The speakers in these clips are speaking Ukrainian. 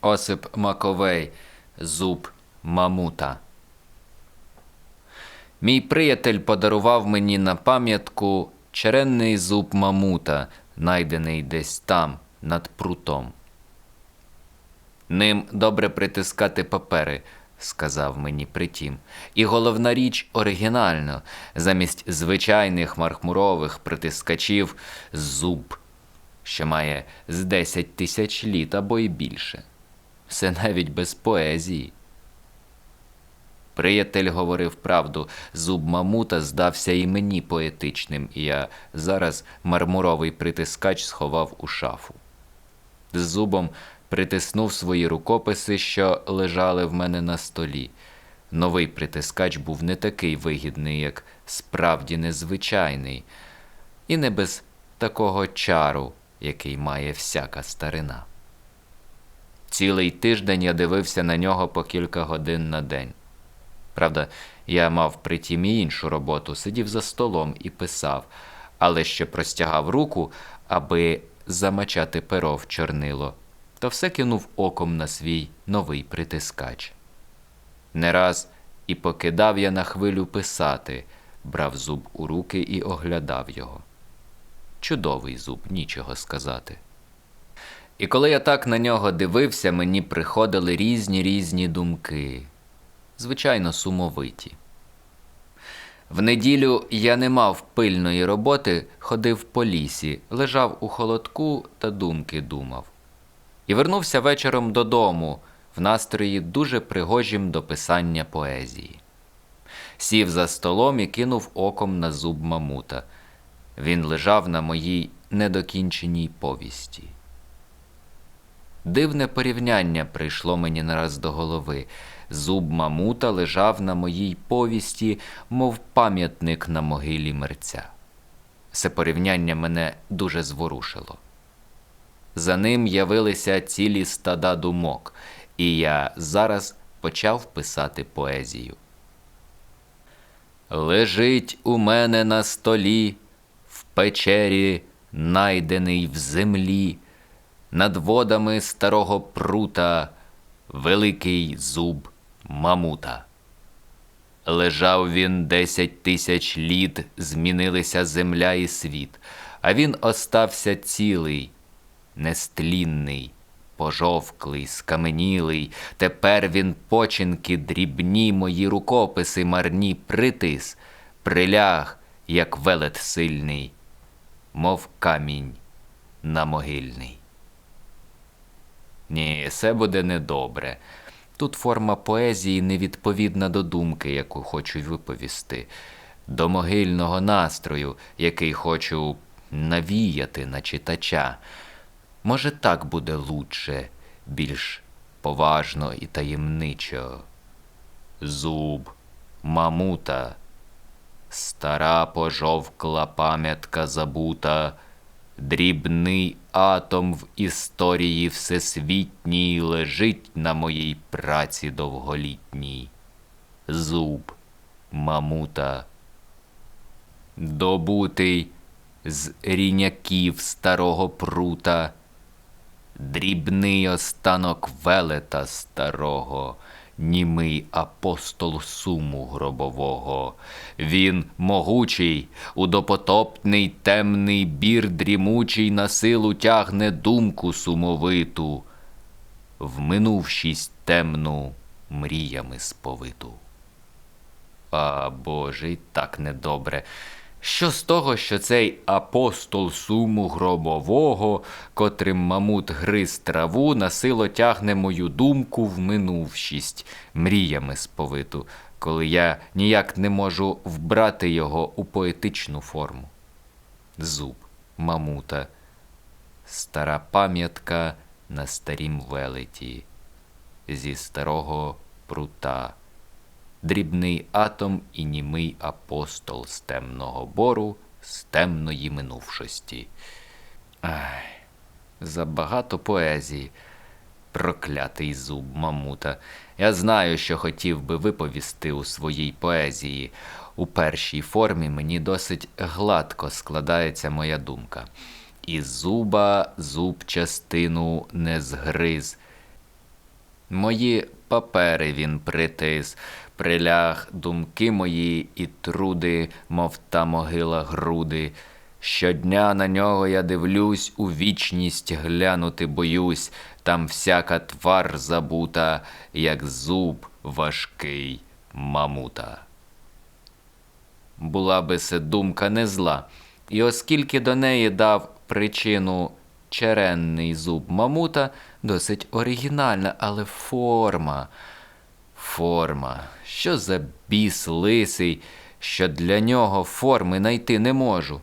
Осип Маковей, зуб Мамута. Мій приятель подарував мені на пам'ятку черенний зуб Мамута, найдений десь там, над прутом. Ним добре притискати папери, сказав мені притім. І головна річ оригінально, замість звичайних мархмурових притискачів зуб, що має з 10 тисяч літ або й більше. Все навіть без поезії. Приятель говорив правду, зуб мамута здався і мені поетичним, і я зараз мармуровий притискач сховав у шафу. З зубом притиснув свої рукописи, що лежали в мене на столі. Новий притискач був не такий вигідний, як справді незвичайний, і не без такого чару, який має всяка старина. Цілий тиждень я дивився на нього по кілька годин на день. Правда, я мав притім і іншу роботу, сидів за столом і писав, але ще простягав руку, аби замачати перо в чорнило, то все кинув оком на свій новий притискач. Не раз і покидав я на хвилю писати, брав зуб у руки і оглядав його. Чудовий зуб, нічого сказати. І коли я так на нього дивився, мені приходили різні різні думки, звичайно, сумовиті. В неділю я не мав пильної роботи, ходив по лісі, лежав у холодку та думки думав. І вернувся вечором додому в настрої дуже пригожім до писання поезії. Сів за столом і кинув оком на зуб мамута. Він лежав на моїй недокінченій повісті. Дивне порівняння прийшло мені нараз до голови. Зуб мамута лежав на моїй повісті, мов пам'ятник на могилі мерця. Це порівняння мене дуже зворушило. За ним явилися цілі стада думок, і я зараз почав писати поезію. Лежить у мене на столі, в печері, найдений в землі, над водами старого прута, великий зуб мамута. Лежав він десять тисяч літ, змінилися земля і світ, а він остався цілий, нестлінний, пожовклий, скаменілий. Тепер він починки дрібні, мої рукописи марні притис, приляг, як велет сильний, мов камінь на могильний. Ні, все буде недобре. Тут форма поезії невідповідна до думки, яку хочу виповісти, до могильного настрою, який хочу навіяти на читача. Може, так буде лучше, більш поважно і таємничо. Зуб, мамута, стара пожовкла пам'ятка забута, дрібний атом в історії всесвітній лежить на моїй праці довголітній. Зуб, мамута, добутий з ріняків старого прута, дрібний останок велета старого, німий апостол суму гробового. Він могучий, у допотопний темний бір дрімучий на силу тягне думку сумовиту, в минувшість темну мріями сповиту. А Боже, так недобре. Що з того, що цей апостол суму гробового, котрим мамут гриз траву, насило тягне мою думку в минувшість, мріями сповиту, коли я ніяк не можу вбрати його у поетичну форму. Зуб, мамута, стара пам'ятка на старім велеті, зі старого прута дрібний атом і німий апостол з темного бору, з темної минувшості. Ай, забагато поезії, проклятий зуб мамута. Я знаю, що хотів би виповісти у своїй поезії. У першій формі мені досить гладко складається моя думка. І зуба зуб частину не згриз, Мої папери він притис, приляг думки мої і труди, мов та могила груди. Щодня на нього я дивлюсь, у вічність глянути боюсь, там всяка твар забута, як зуб важкий мамута. Була би се думка не зла, і оскільки до неї дав причину черенний зуб мамута, досить оригінальна, але форма. Форма. Що за біс лисий, що для нього форми найти не можу.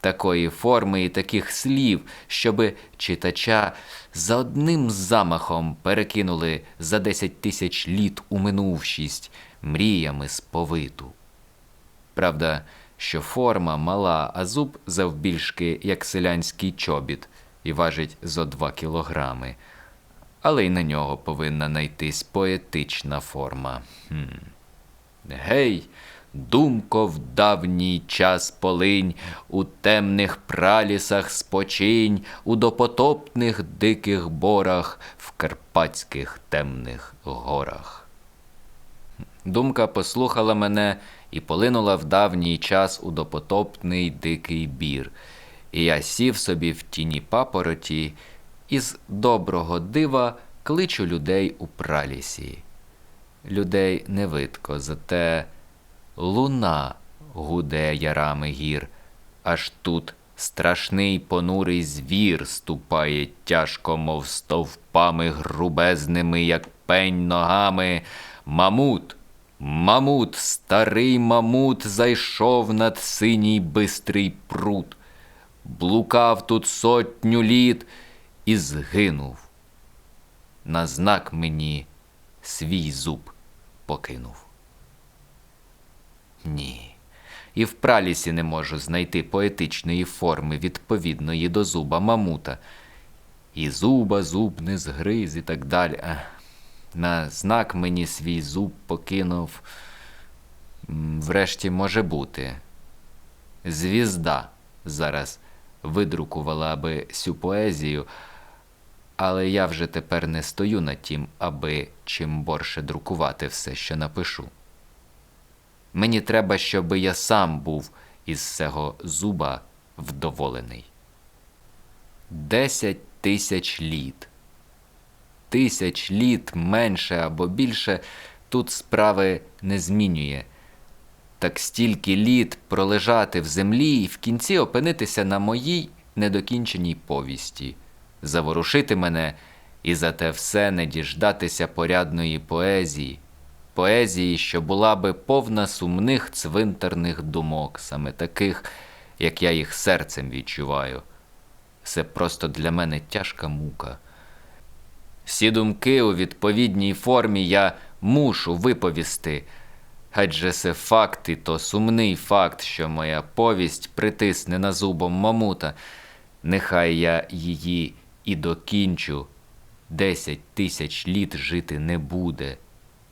Такої форми і таких слів, щоби читача за одним замахом перекинули за десять тисяч літ у минувшість мріями сповиту. Правда, що форма мала, а зуб завбільшки, як селянський чобіт, і важить зо два кілограми. Але й на нього повинна найтись поетична форма. Хм. Гей, думко, в давній час полинь, у темних пралісах спочинь, у допотопних диких борах, в карпатських темних горах. Думка послухала мене і полинула в давній час у допотопний дикий бір. І я сів собі в тіні папороті, і з доброго дива кличу людей у пралісі. Людей не видко, зате луна гуде ярами гір, аж тут страшний понурий звір ступає тяжко, мов стовпами грубезними, як пень ногами. Мамут, мамут, старий мамут зайшов над синій бистрий пруд, блукав тут сотню літ і згинув. На знак мені свій зуб покинув. Ні. І в пралісі не можу знайти поетичної форми, відповідної до зуба мамута. І зуба зуб не згриз, і так далі. На знак мені свій зуб покинув. Врешті може бути. Звізда зараз видрукувала би сю поезію, але я вже тепер не стою на тім, аби чим борше друкувати все, що напишу. Мені треба, щоби я сам був із цього зуба вдоволений. Десять тисяч літ. Тисяч літ менше або більше тут справи не змінює. Так стільки літ пролежати в землі і в кінці опинитися на моїй недокінченій повісті, заворушити мене і за те все не діждатися порядної поезії, поезії, що була би повна сумних цвинтарних думок, саме таких, як я їх серцем відчуваю. Це просто для мене тяжка мука. Всі думки у відповідній формі я мушу виповісти. Адже це факт, і то сумний факт, що моя повість притиснена зубом мамута. Нехай я її і докінчу. Десять тисяч літ жити не буде,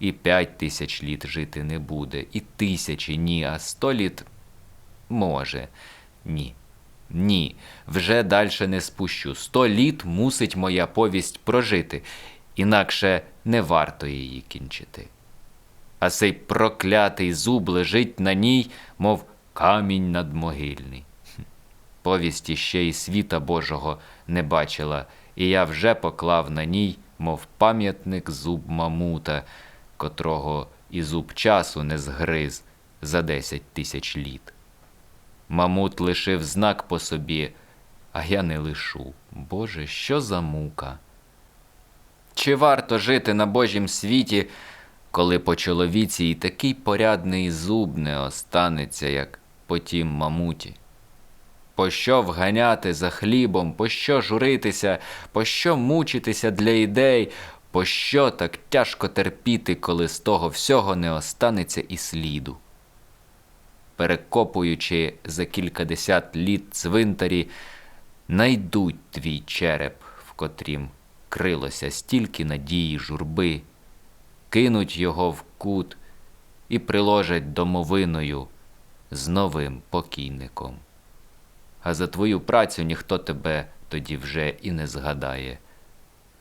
і п'ять тисяч літ жити не буде, і тисячі ні, а сто літ може. Ні. Ні, вже дальше не спущу. Сто літ мусить моя повість прожити, інакше не варто її кінчити. А цей проклятий зуб лежить на ній, мов камінь надмогильний. Хм. Повісті ще й світа Божого не бачила, і я вже поклав на ній, мов пам'ятник зуб мамута, котрого і зуб часу не згриз за десять тисяч літ. Мамут лишив знак по собі, а я не лишу. Боже, що за мука? Чи варто жити на Божім світі, коли по чоловіці і такий порядний зуб не останеться, як по тім мамуті? Пощо вганяти за хлібом, пощо журитися, пощо мучитися для ідей, пощо так тяжко терпіти, коли з того всього не останеться і сліду? перекопуючи за кількадесят літ цвинтарі, найдуть твій череп, в котрім крилося стільки надії журби, кинуть його в кут і приложать домовиною з новим покійником. А за твою працю ніхто тебе тоді вже і не згадає.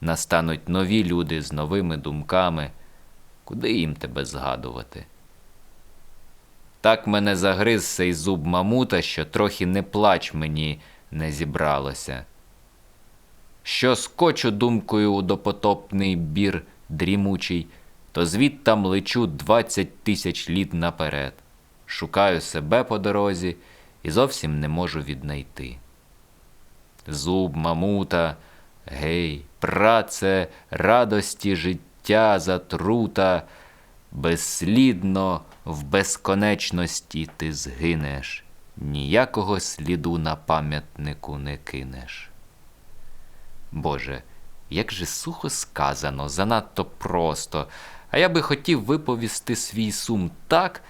настануть нові люди з новими думками. Куди їм тебе згадувати? Так мене загриз цей зуб мамута, що трохи не плач мені не зібралося. Що скочу думкою у допотопний бір дрімучий, то звідтам лечу двадцять тисяч літ наперед, шукаю себе по дорозі і зовсім не можу віднайти. Зуб мамута, гей, праце, радості життя затрута, безслідно в безконечності ти згинеш, ніякого сліду на пам'ятнику не кинеш. Боже, як же сухо сказано, занадто просто, а я би хотів виповісти свій сум так,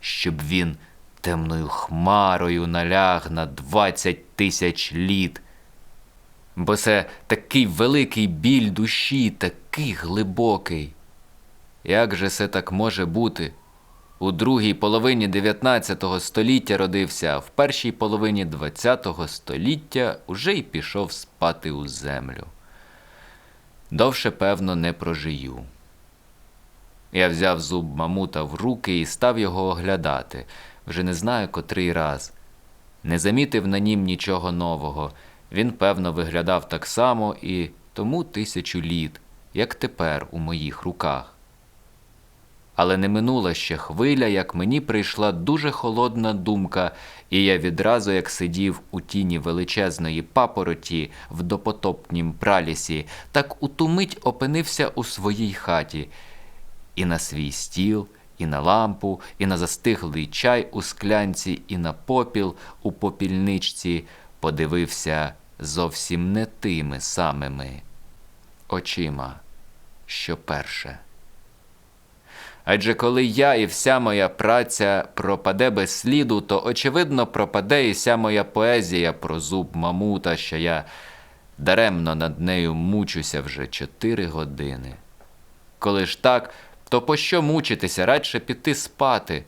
щоб він темною хмарою наляг на двадцять тисяч літ. Бо це такий великий біль душі, такий глибокий. Як же це так може бути? У другій половині 19 століття родився, а в першій половині 20 століття уже й пішов спати у землю. Довше, певно, не прожию. Я взяв зуб мамута в руки і став його оглядати, вже не знаю котрий раз. Не замітив на нім нічого нового. Він, певно, виглядав так само і тому тисячу літ, як тепер у моїх руках. Але не минула ще хвиля, як мені прийшла дуже холодна думка, і я відразу, як сидів у тіні величезної папороті в допотопнім пралісі, так у ту мить опинився у своїй хаті, і на свій стіл, і на лампу, і на застиглий чай у склянці, і на попіл у попільничці подивився зовсім не тими самими очима, що перше. Адже коли я і вся моя праця пропаде без сліду, то очевидно пропаде і вся моя поезія про зуб мамута, що я даремно над нею мучуся вже чотири години. Коли ж так, то пощо мучитися, радше піти спати,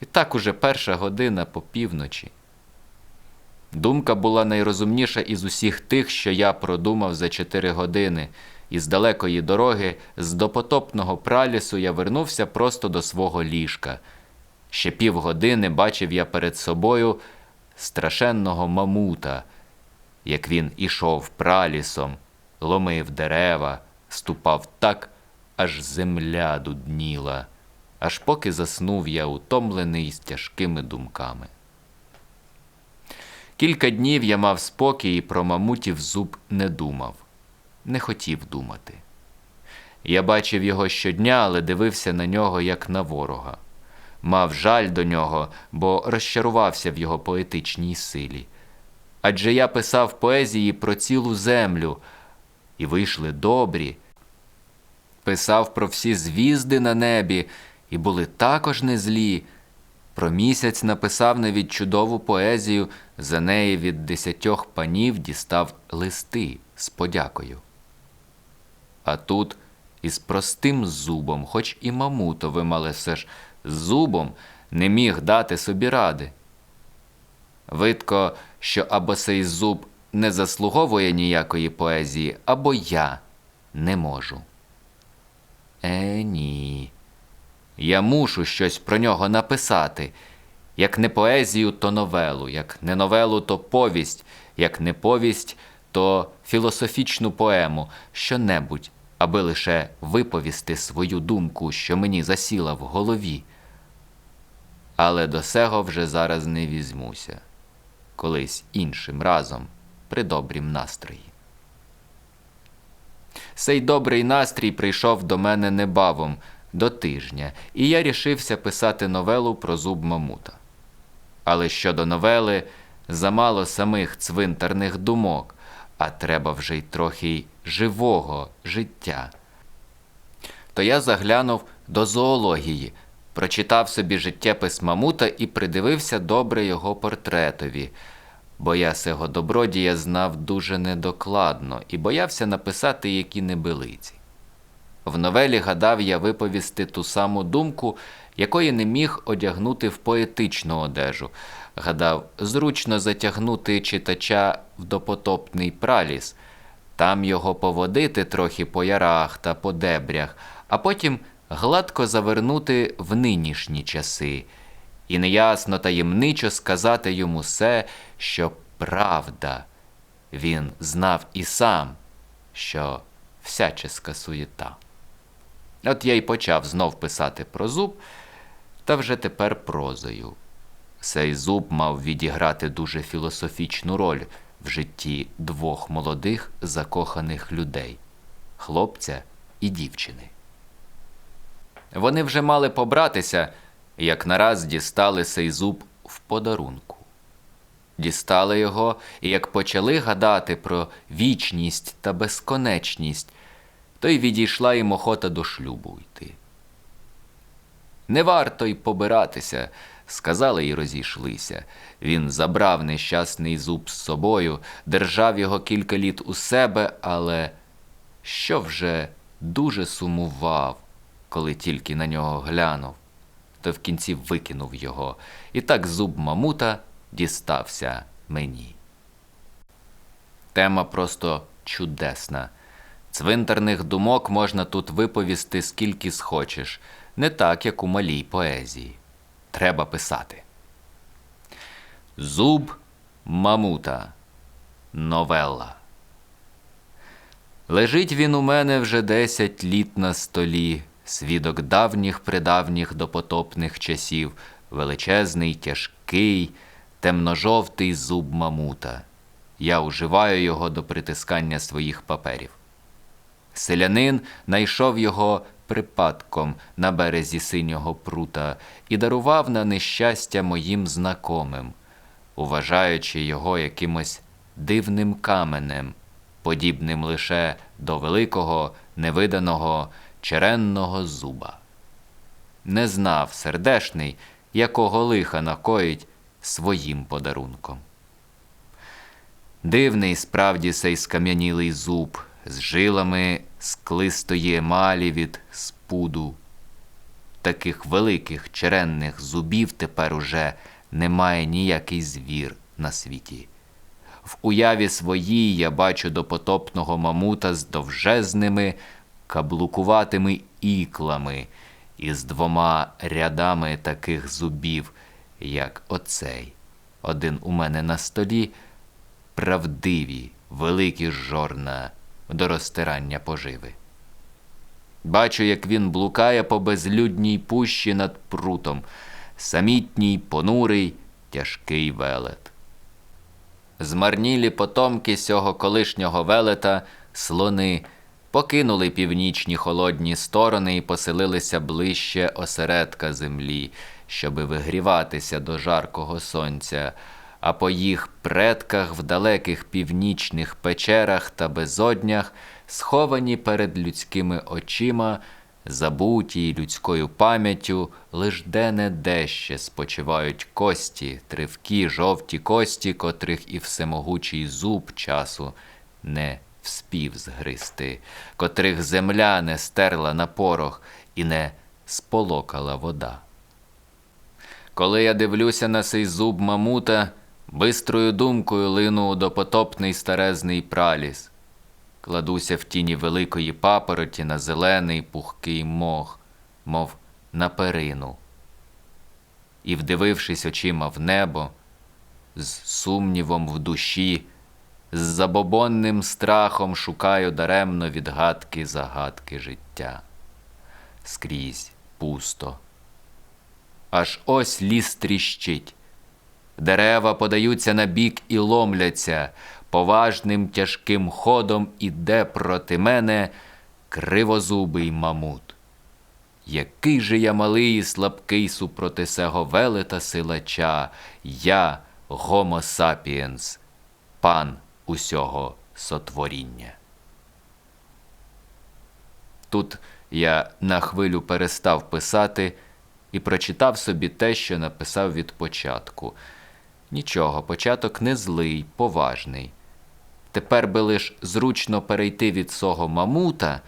і так уже перша година по півночі. Думка була найрозумніша із усіх тих, що я продумав за чотири години. Із далекої дороги, з допотопного пралісу я вернувся просто до свого ліжка. Ще півгодини бачив я перед собою страшенного мамута, як він ішов пралісом, ломив дерева, ступав так, аж земля дудніла, аж поки заснув я утомлений з тяжкими думками. Кілька днів я мав спокій і про мамутів зуб не думав не хотів думати. Я бачив його щодня, але дивився на нього як на ворога. Мав жаль до нього, бо розчарувався в його поетичній силі. Адже я писав поезії про цілу землю, і вийшли добрі. Писав про всі звізди на небі, і були також не злі. Про місяць написав навіть чудову поезію, за неї від десятьох панів дістав листи з подякою. А тут із простим зубом, хоч і мамутовим, але все ж зубом не міг дати собі ради. Видко, що або цей зуб не заслуговує ніякої поезії, або я не можу. Е, ні. Я мушу щось про нього написати. Як не поезію, то новелу, як не новелу, то повість, як не повість, то філософічну поему, що-небудь, аби лише виповісти свою думку, що мені засіла в голові. Але до сего вже зараз не візьмуся, колись іншим разом при добрім настрої. Сей добрий настрій прийшов до мене небавом до тижня, і я рішився писати новелу про зуб мамута. Але щодо новели замало самих цвинтарних думок, а треба вже й трохи живого життя. То я заглянув до зоології, прочитав собі життєпис мамута і придивився добре його портретові, бо я сего добродія знав дуже недокладно і боявся написати які небилиці. В новелі гадав я виповісти ту саму думку, якої не міг одягнути в поетичну одежу. Гадав, зручно затягнути читача в допотопний праліс, там його поводити трохи по ярах та по дебрях, а потім гладко завернути в нинішні часи, і неясно таємничо сказати йому все, що правда. Він знав і сам, що всяческа суєта. От я й почав знов писати про зуб, та вже тепер прозою. Цей зуб мав відіграти дуже філософічну роль в житті двох молодих закоханих людей хлопця і дівчини. Вони вже мали побратися, як нараз дістали цей зуб в подарунку. Дістали його, і як почали гадати про вічність та безконечність, то й відійшла їм охота до шлюбу йти. Не варто й побиратися, сказали й розійшлися. Він забрав нещасний зуб з собою, держав його кілька літ у себе, але що вже дуже сумував, коли тільки на нього глянув, то в кінці викинув його, і так зуб мамута дістався мені. Тема просто чудесна. Цвинтарних думок можна тут виповісти скільки схочеш, не так, як у малій поезії. Треба писати. Зуб Мамута. Новелла. Лежить він у мене вже десять літ на столі, свідок давніх придавніх допотопних часів, величезний, тяжкий, темно-жовтий зуб Мамута. Я уживаю його до притискання своїх паперів. Селянин найшов його припадком на березі синього прута і дарував на нещастя моїм знакомим, уважаючи його якимось дивним каменем, подібним лише до великого невиданого черенного зуба. Не знав сердешний, якого лиха накоїть своїм подарунком. Дивний справді сей скам'янілий зуб з жилами склистої емалі від спуду. Таких великих черенних зубів тепер уже немає ніякий звір на світі. В уяві своїй я бачу допотопного мамута з довжезними каблукуватими іклами і з двома рядами таких зубів, як оцей. Один у мене на столі правдиві, великі жорна до розтирання поживи. Бачу, як він блукає по безлюдній пущі над прутом, самітній, понурий, тяжкий велет. Змарнілі потомки сього колишнього велета, слони, покинули північні холодні сторони і поселилися ближче осередка землі, щоби вигріватися до жаркого сонця, а по їх предках в далеких північних печерах та безоднях, сховані перед людськими очима, забуті людською пам'яттю, лиш де-не-де ще спочивають кості, тривкі, жовті кості, котрих і всемогучий зуб часу не вспів згристи, котрих земля не стерла на порох і не сполокала вода. Коли я дивлюся на цей зуб мамута, бистрою думкою лину у допотопний старезний праліс, кладуся в тіні великої папороті на зелений пухкий мох, мов на перину. І, вдивившись очима в небо, з сумнівом в душі, з забобонним страхом шукаю даремно відгадки загадки життя. Скрізь пусто. Аж ось ліс тріщить. Дерева подаються на бік і ломляться, поважним тяжким ходом іде проти мене кривозубий мамут. Який же я малий і слабкий супроти сего велета силача, я, Гомо сапіенс, пан усього сотворіння. Тут я на хвилю перестав писати і прочитав собі те, що написав від початку. Нічого, початок не злий, поважний. Тепер би лиш зручно перейти від свого мамута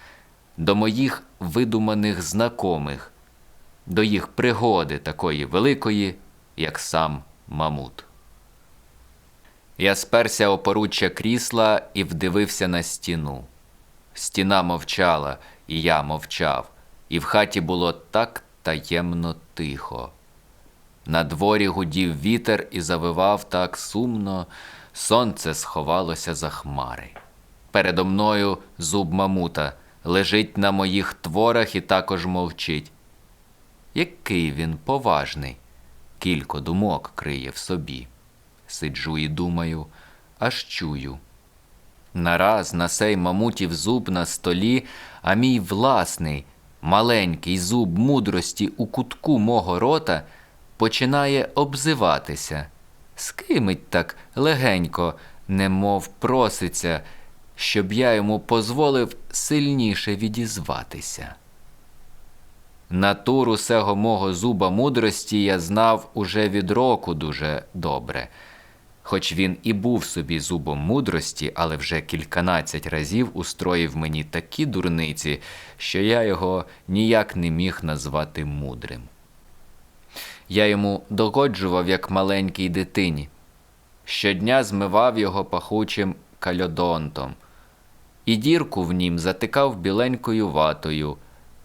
до моїх видуманих знакомих, до їх пригоди такої великої, як сам мамут. Я сперся о поруччя крісла і вдивився на стіну. Стіна мовчала, і я мовчав, і в хаті було так таємно тихо. На дворі гудів вітер і завивав так сумно, сонце сховалося за хмари. Передо мною зуб мамута лежить на моїх творах і також мовчить. Який він поважний, кілько думок криє в собі. Сиджу і думаю, аж чую. Нараз на сей мамутів зуб на столі, а мій власний, маленький зуб мудрості у кутку мого рота починає обзиватися. Скимить так легенько, немов проситься, щоб я йому позволив сильніше відізватися. Натуру сего мого зуба мудрості я знав уже від року дуже добре. Хоч він і був собі зубом мудрості, але вже кільканадцять разів устроїв мені такі дурниці, що я його ніяк не міг назвати мудрим. Я йому догоджував, як маленькій дитині. Щодня змивав його пахучим кальодонтом, і дірку в нім затикав біленькою ватою,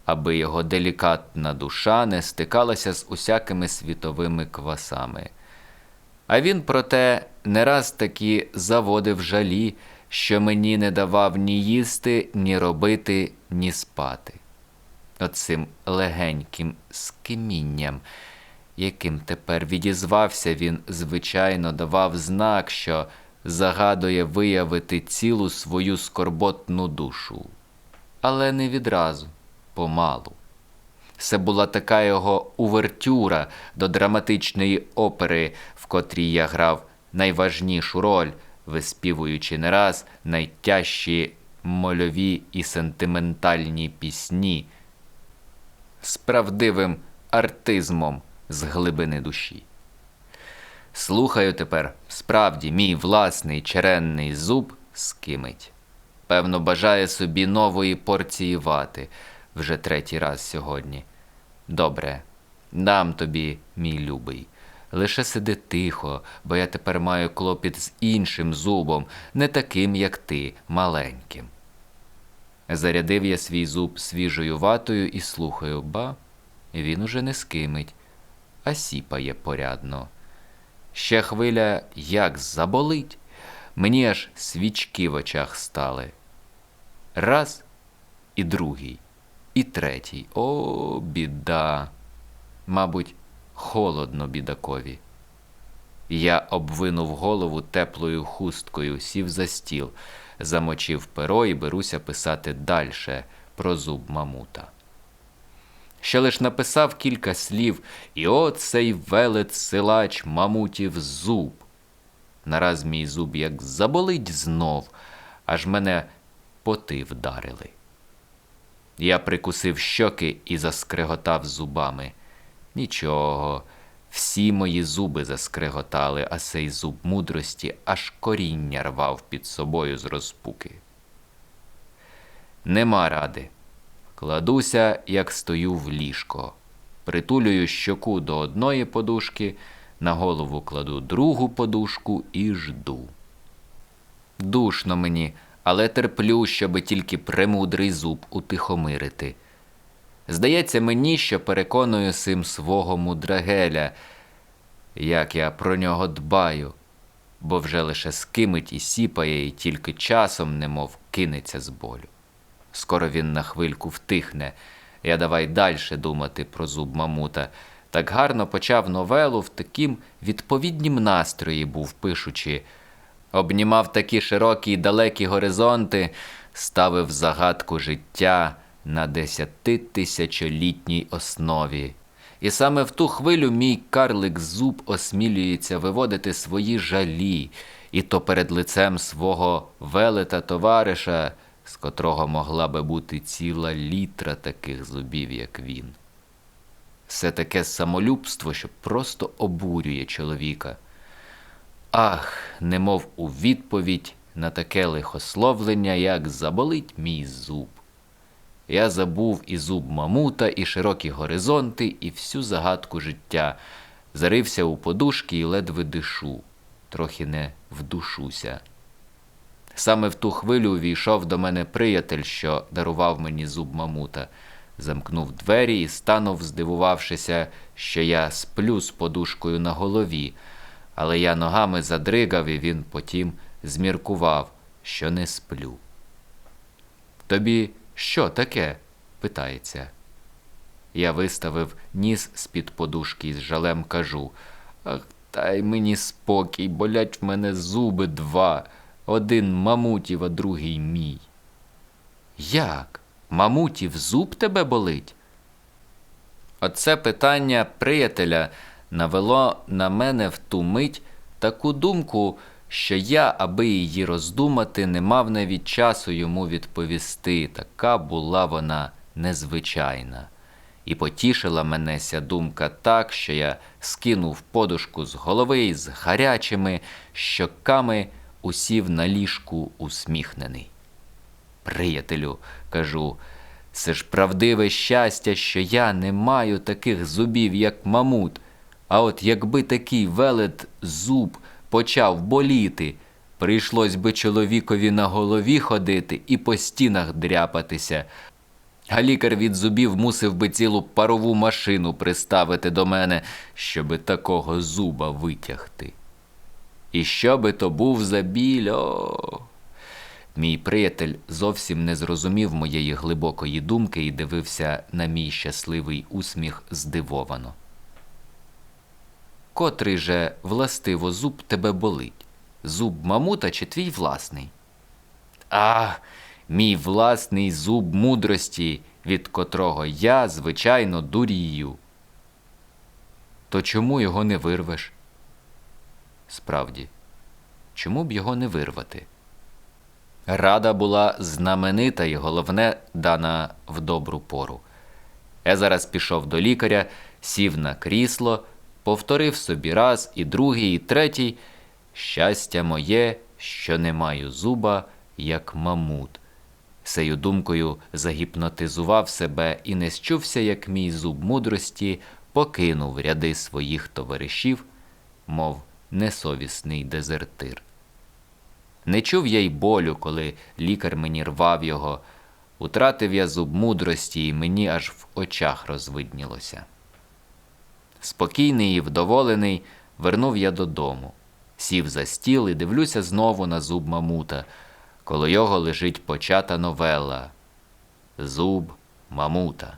аби його делікатна душа не стикалася з усякими світовими квасами. А він, проте, не раз таки заводив жалі, що мені не давав ні їсти, ні робити, ні спати. Оцим легеньким скимінням, яким тепер відізвався він, звичайно, давав знак, що загадує виявити цілу свою скорботну душу. Але не відразу, помалу. Це була така його увертюра до драматичної опери, в котрій я грав найважнішу роль, виспівуючи не раз найтяжчі мольові і сентиментальні пісні з правдивим артизмом з глибини душі. Слухаю тепер, справді, мій власний черенний зуб скимить. Певно, бажає собі нової порції вати вже третій раз сьогодні. Добре, дам тобі, мій любий. Лише сиди тихо, бо я тепер маю клопіт з іншим зубом, не таким, як ти, маленьким. Зарядив я свій зуб свіжою ватою і слухаю, ба, він уже не скимить, а сіпає порядно. Ще хвиля як заболить, мені аж свічки в очах стали. Раз і другий, і третій. О, біда. Мабуть, холодно бідакові. Я обвинув голову теплою хусткою, сів за стіл, замочив перо і беруся писати дальше про зуб мамута. Ще лиш написав кілька слів, і от цей велет силач мамутів зуб. Нараз мій зуб як заболить знов, аж мене поти вдарили. Я прикусив щоки і заскреготав зубами. Нічого, всі мої зуби заскреготали, а сей зуб мудрості аж коріння рвав під собою з розпуки. Нема ради. Кладуся, як стою в ліжко, притулюю щоку до одної подушки, на голову кладу другу подушку і жду. Душно мені, але терплю, щоби тільки премудрий зуб утихомирити. Здається мені, що переконую сим свого мудрагеля, як я про нього дбаю, бо вже лише скимить і сіпає, і тільки часом, немов кинеться з болю. Скоро він на хвильку втихне. Я давай дальше думати про зуб мамута. Так гарно почав новелу в таким відповіднім настрої був, пишучи, обнімав такі широкі й далекі горизонти, ставив загадку життя на десятитисячолітній основі. І саме в ту хвилю мій карлик зуб осмілюється виводити свої жалі, і то перед лицем свого велета товариша, з котрого могла би бути ціла літра таких зубів, як він. Все таке самолюбство, що просто обурює чоловіка. Ах, немов у відповідь на таке лихословлення, як заболить мій зуб. Я забув і зуб мамута, і широкі горизонти, і всю загадку життя, зарився у подушки і ледве дишу. трохи не вдушуся. Саме в ту хвилю увійшов до мене приятель, що дарував мені зуб мамута, замкнув двері і станув, здивувавшися, що я сплю з подушкою на голові, але я ногами задригав, і він потім зміркував, що не сплю. Тобі що таке? питається. Я виставив ніс з-під подушки і з жалем кажу. Ах, дай мені спокій, болять в мене зуби два. Один мамутів, а другий мій. Як? Мамутів зуб тебе болить? Оце питання приятеля навело на мене в ту мить таку думку, що я, аби її роздумати, не мав навіть часу йому відповісти. Така була вона незвичайна. І потішила мене ця думка так, що я скинув подушку з голови і з гарячими щоками усів на ліжку усміхнений. Приятелю, кажу, це ж правдиве щастя, що я не маю таких зубів, як мамут. А от якби такий велет зуб почав боліти, прийшлось би чоловікові на голові ходити і по стінах дряпатися. А лікар від зубів мусив би цілу парову машину приставити до мене, щоби такого зуба витягти. І що би то був за біль, о. Мій приятель зовсім не зрозумів моєї глибокої думки і дивився на мій щасливий усміх здивовано. Котрий же властиво зуб тебе болить? Зуб мамута чи твій власний? А, мій власний зуб мудрості, від котрого я, звичайно, дурію. То чому його не вирвеш? Справді, чому б його не вирвати? Рада була знаменита і головне дана в добру пору. Я зараз пішов до лікаря, сів на крісло, повторив собі раз і другий, і третій. Щастя моє, що не маю зуба, як мамут. Сею думкою загіпнотизував себе і не счувся, як мій зуб мудрості покинув ряди своїх товаришів, мов несовісний дезертир. Не чув я й болю, коли лікар мені рвав його, утратив я зуб мудрості, і мені аж в очах розвиднілося. Спокійний і вдоволений, вернув я додому, сів за стіл і дивлюся знову на зуб мамута. Коло його лежить почата новела Зуб мамута.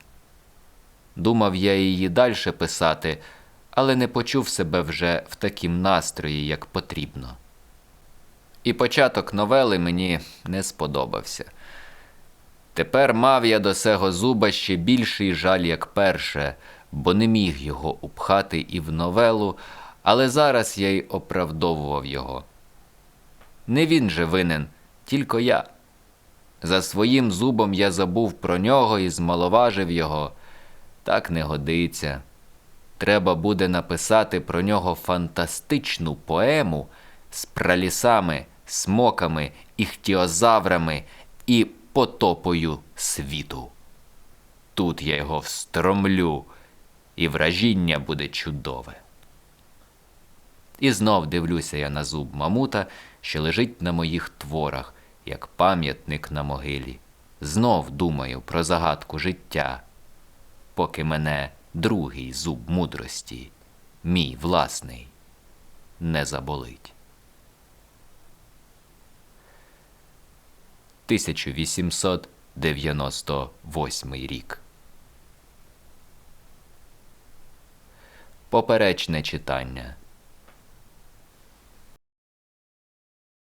Думав я її далі писати, але не почув себе вже в такім настрої, як потрібно. І початок новели мені не сподобався. Тепер мав я до сего зуба ще більший жаль, як перше, бо не міг його упхати і в новелу, але зараз я й оправдовував його. Не він же винен, тільки я. За своїм зубом я забув про нього і змаловажив його. Так не годиться. Треба буде написати про нього фантастичну поему з пралісами, смоками, іхтіозаврами і потопою світу. Тут я його встромлю, і вражіння буде чудове. І знов дивлюся я на зуб мамута, що лежить на моїх творах, як пам'ятник на могилі. Знов думаю про загадку життя, поки мене другий зуб мудрості, мій власний, не заболить. 1898 рік. Поперечне читання